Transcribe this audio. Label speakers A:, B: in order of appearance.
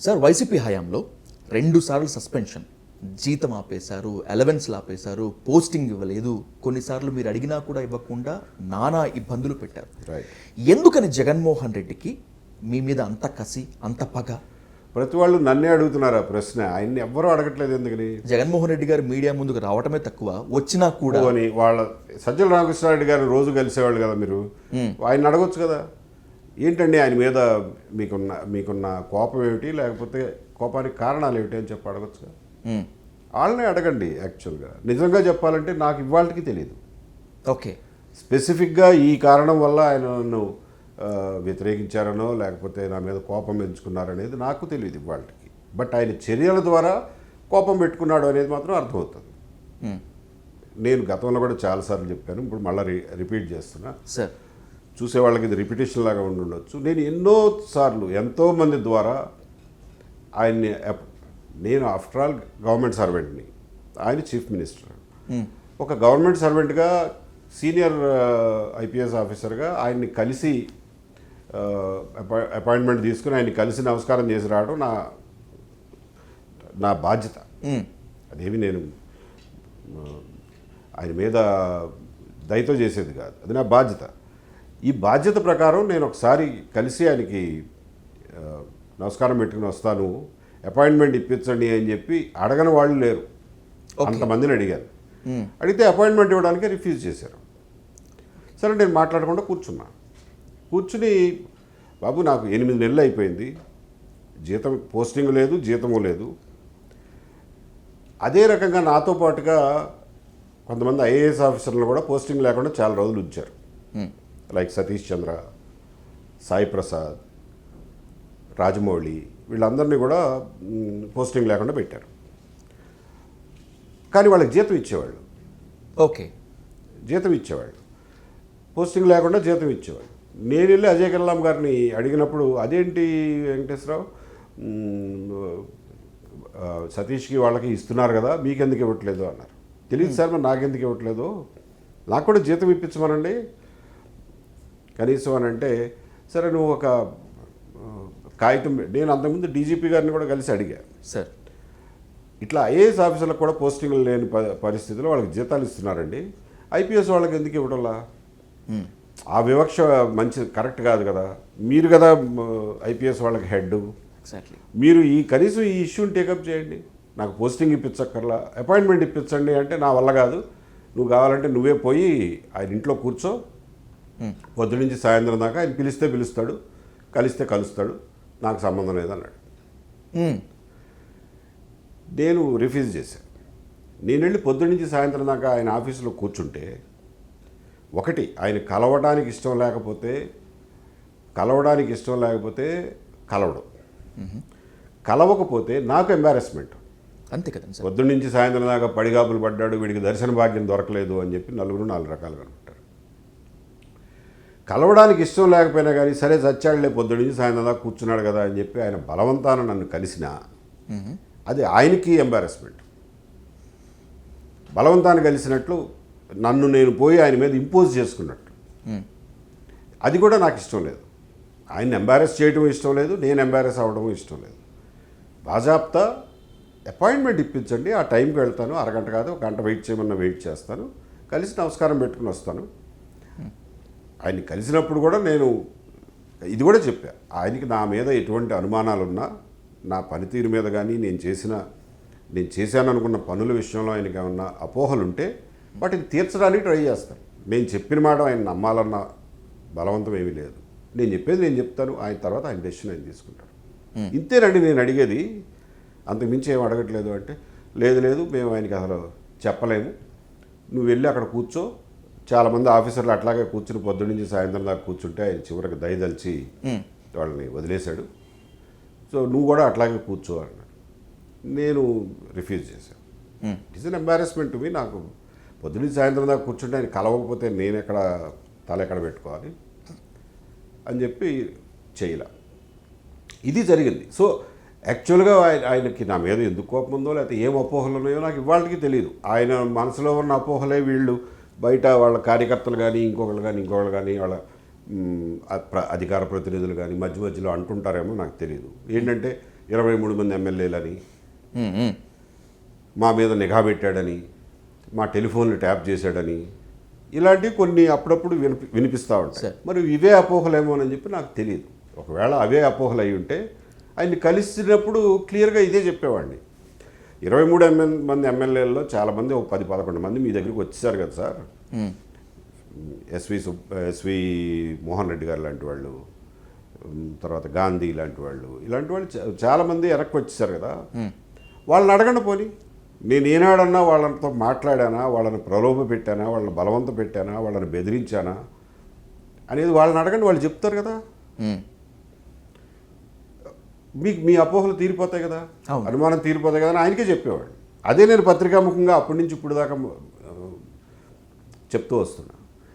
A: Sir YCP హయాంలో రెండు సార్లు సస్పెన్షన్. జీతం ఆపేశారు అలవెన్స్లు ఆపేశారు పోస్టింగ్ ఇవ్వలేదు. కొన్నిసార్లు మీరు అడిగినా కూడా ఇవ్వకుండా నానా ఇబ్బందులు పెట్టారు. ఎందుకని జగన్మోహన్ రెడ్డికి మీ మీద అంత కసి అంత పగ?
B: ప్రతి వాళ్ళు నన్నే అడుగుతున్నారు ఆ ప్రశ్న. ఆయన్ని ఎవ్వరూ అడగట్లేదు ఎందుకని?
A: జగన్మోహన్ రెడ్డి గారు మీడియా ముందుకు రావటమే తక్కువ. వచ్చినా కూడా
B: అని వాళ్ళ సజ్జల రామకృష్ణారెడ్డి గారు రోజు కలిసేవాళ్ళు కదా మీరు? ఆయన అడగొచ్చు కదా? ఏంటండి ఆయన మీద మీకున్న మీకున్న కోపం ఏమిటి? లేకపోతే కోపానికి కారణాలు ఏమిటి అని చెప్పి అడగొచ్చు. వాళ్ళనే అడగండి యాక్చువల్గా. నిజంగా చెప్పాలంటే నాకు ఇవాళకి తెలియదు
A: ఓకే.
B: స్పెసిఫిక్గా ఈ కారణం వల్ల ఆయన నన్ను వ్యతిరేకించారనో లేకపోతే నా మీద కోపం పెంచుకున్నారనేది నాకు తెలియదు ఇవాళకి. బట్ ఆయన చర్యల ద్వారా కోపం పెట్టుకున్నాడు అనేది మాత్రం అర్థమవుతుంది. నేను గతంలో కూడా చాలాసార్లు చెప్పాను ఇప్పుడు మళ్ళీ రి రిపీట్ చేస్తున్నా.
A: సార్.
B: చూసే వాళ్ళకి ఇది రిపిటేషన్ లాగా ఉండి ఉండొచ్చు నేను ఎన్నో సార్లు ఎంతోమంది ద్వారా ఆయన్ని నేను ఆఫ్టర్ ఆల్ గవర్నమెంట్ సర్వెంట్ని ఆయన చీఫ్ మినిస్టర్
A: మ్మ్.
B: ఒక గవర్నమెంట్ సర్వెంట్గా సీనియర్ ఐపీఎస్ ఆఫీసర్గా ఆయన్ని కలిసి అపాయింట్మెంట్ తీసుకుని ఆయన్ని కలిసి నమస్కారం చేసి రావడం నా నా బాధ్యత.
A: మ్మ్.
B: అదేమి నేను ఆ, ఆయన మీద దయతో చేసేది కాదు. అది నా బాధ్యత. ఈ బాధ్యత ప్రకారం నేను ఒకసారి కలిసి ఆయనకి నమస్కారం పెట్టుకుని వస్తాను అపాయింట్మెంట్ ఇప్పించండి అని చెప్పి అడగని వాళ్ళు లేరు. అంతమందిని అడిగాను అడిగితే అపాయింట్మెంట్ ఇవ్వడానికి రిఫ్యూజ్ చేశారు. సరే నేను మాట్లాడకుండా కూర్చున్నా. కూర్చుని బాబు నాకు ఎనిమిది నెలలు అయిపోయింది. జీతం పోస్టింగ్ లేదు జీతము లేదు. అదే రకంగా నాతో పాటుగా కొంతమంది ఐఏఎస్ ఆఫీసర్లు కూడా పోస్టింగ్ లేకుండా చాలా రోజులు ఉంచారు. లైక్ సతీష్ చంద్ర సాయి ప్రసాద్ రాజమౌళి వీళ్ళందరినీ కూడా పోస్టింగ్ లేకుండా పెట్టారు. కానీ వాళ్ళకి జీతం ఇచ్చేవాళ్ళు.
A: ఓకే.
B: జీతం ఇచ్చేవాళ్ళు. పోస్టింగ్ లేకుండా జీతం ఇచ్చేవాళ్ళు. నేను వెళ్ళి అజయ్ కల్లాం గారిని అడిగినప్పుడు అదేంటి వెంకటేశ్వరరావు? సతీష్కి వాళ్ళకి ఇస్తున్నారు కదా మీకెందుకు ఇవ్వట్లేదు అన్నారు. తెలియదు సార్ మరి నాకెందుకు ఇవ్వట్లేదు? నాకు కూడా జీతం ఇప్పించమనండి. కనీసం అని అంటే సరే నువ్వు ఒక కాగితం నేను అంతకుముందు డీజీపీ గారిని కూడా కలిసి అడిగా.
A: సార్.
B: ఇట్లా ఐఏఎస్ ఆఫీసర్లకు కూడా పోస్టింగ్లు లేని పరిస్థితిలో వాళ్ళకి జీతాలు ఇస్తున్నారండి. ఐపీఎస్ వాళ్ళకి ఎందుకు ఇవ్వడంలా. ఆ వివక్ష మంచి కరెక్ట్ కాదు కదా. మీరు కదా ఐపీఎస్ వాళ్ళకి హెడ్
A: ఎగ్జాక్ట్లీ.
B: మీరు ఈ కనీసం ఈ ఇష్యూని టేకప్ చేయండి. నాకు పోస్టింగ్ ఇప్పించక్కర్లా. అపాయింట్మెంట్ ఇప్పించండి అంటే నా వల్ల కాదు. నువ్వు కావాలంటే నువ్వే పోయి ఆయన ఇంట్లో కూర్చో. పొద్దు నుంచి సాయంత్రం దాకా ఆయన పిలిస్తే పిలుస్తాడు కలిస్తే కలుస్తాడు నాకు సంబంధం లేదన్నాడు. నేను రిఫ్యూజ్ చేశాను నేను వెళ్ళి పొద్దు నుంచి సాయంత్రం దాకా ఆయన ఆఫీసులో కూర్చుంటే ఒకటి ఆయన కలవడానికి ఇష్టం లేకపోతే కలవడానికి ఇష్టం లేకపోతే కలవడం. కలవకపోతే నాకు ఎంబారెస్మెంట్
A: అంతే కదండి
B: పొద్దు నుంచి సాయంత్రం దాకా పడిగాపులు పడ్డాడు వీడికి దర్శన భాగ్యం దొరకలేదు అని చెప్పి నలుగురు నాలుగు రకాలుగా కలవడానికి ఇష్టం లేకపోయినా కానీ సరే చచ్చాడులే పొద్దు నుంచి సాయంత్రం దాకా కూర్చున్నాడు కదా అని చెప్పి ఆయన బలవంతాన నన్ను కలిసినా. అది ఆయనకి ఎంబారెస్మెంట్ బలవంతాన్ని కలిసినట్లు నన్ను నేను పోయి ఆయన మీద ఇంపోజ్ చేసుకున్నట్టు. అది కూడా నాకు ఇష్టం లేదు. ఆయన ఎంబారెస్ చేయడం ఇష్టం లేదు నేను ఎంబారెస్ అవ్వడం ఇష్టం లేదు. బాజాప్తా అపాయింట్మెంట్ ఇప్పించండి ఆ టైంకి వెళ్తాను అరగంట కాదు ఒక గంట వెయిట్ చేయమన్నా వెయిట్ చేస్తాను కలిసి నమస్కారం పెట్టుకుని వస్తాను. ఆయన్ని కలిసినప్పుడు కూడా నేను ఇది కూడా చెప్పా ఆయనకి నా మీద ఎటువంటి అనుమానాలు ఉన్నా నా పనితీరు మీద కానీ నేను చేసిన నేను చేశాను అనుకున్న పనుల విషయంలో ఆయనకి ఏమన్నా అపోహలు ఉంటే వాటిని తీర్చడానికి ట్రై చేస్తాను. నేను చెప్పిన మాట ఆయన నమ్మాలన్న బలవంతం ఏమీ లేదు. నేను చెప్పేది నేను చెప్తాను ఆయన తర్వాత ఆయన డెసిషన్ ఆయన తీసుకుంటాడు. ఇంతేనండి నేను అడిగేది. అంతకుమించి ఏం అడగట్లేదు అంటే లేదు లేదు మేము ఆయనకి అసలు చెప్పలేము. నువ్వు వెళ్ళి అక్కడ కూర్చో చాలామంది ఆఫీసర్లు అట్లాగే కూర్చుని పొద్దు నుంచి సాయంత్రం దాకా కూర్చుంటే ఆయన చివరికి దయదలిచి. వాళ్ళని వదిలేశాడు. సో నువ్వు కూడా అట్లాగే కూర్చో అన్నాడు. నేను రిఫ్యూజ్ చేశాను. ఇట్ ఇస్ అన్ ఎంబారెస్మెంట్ మీ నాకు పొద్దున్న సాయంత్రం దాకా కూర్చుంటే ఆయన కలవకపోతే నేను ఎక్కడ తల ఎక్కడ పెట్టుకోవాలి అని చెప్పి చేయలే. ఇది జరిగింది. సో యాక్చువల్గా ఆయన ఆయనకి నా మీద ఎందుకు కోపం ఉందో లేకపోతే ఏం అపోహలు ఉన్నాయో నాకు ఇవాళకి తెలియదు ఆయన మనసులో ఉన్న అపోహలే వీళ్ళు. బయట వాళ్ళ కార్యకర్తలు కానీ ఇంకొకరు కానీ ఇంకొకరు కానీ వాళ్ళ అధికార ప్రతినిధులు కానీ మధ్య మధ్యలో అంటుంటారేమో నాకు తెలియదు ఏంటంటే ఇరవై మూడు మంది ఎమ్మెల్యేలని. మా మీద నిఘా పెట్టాడని మా టెలిఫోన్లు ట్యాప్ చేశాడని ఇలాంటివి కొన్ని అప్పుడప్పుడు వినిపి వినిపిస్తూ ఉంటాయి
A: సరే.
B: మరి ఇవే అపోహలేమో అని చెప్పి నాకు తెలియదు ఒకవేళ అవే అపోహలు అయి ఉంటే ఆయన్ని కలిసినప్పుడు క్లియర్గా ఇదే చెప్పేవాడిని ఇరవై మూడు ఎంఎల్ మంది ఎమ్మెల్యేలలో చాలామంది ఒక పది పదకొండు మంది మీ దగ్గరికి వచ్చేసారు కదా sir. SV SV Mohan Reddy గారు లాంటి వాళ్ళు తర్వాత గాంధీ లాంటి వాళ్ళు ఇలాంటి వాళ్ళు చాలామంది వెనక్కి వచ్చేసారు కదా. వాళ్ళని అడగండి పోని. నేను ఏనాడన్నా వాళ్ళతో మాట్లాడానా వాళ్ళని ప్రలోభ పెట్టానా వాళ్ళని బలవంత పెట్టానా వాళ్ళని బెదిరించానా అనేది వాళ్ళని అడగండి వాళ్ళు చెప్తారు కదా. మీకు మీ అపోహలు తీరిపోతాయి కదా. అనుమానం తీరిపోతాయి కదా అని ఆయనకే చెప్పేవాడు. అదే నేను పత్రికాముఖంగా అప్పటి నుంచి ఇప్పుడు దాకా చెప్తూ వస్తున్నా.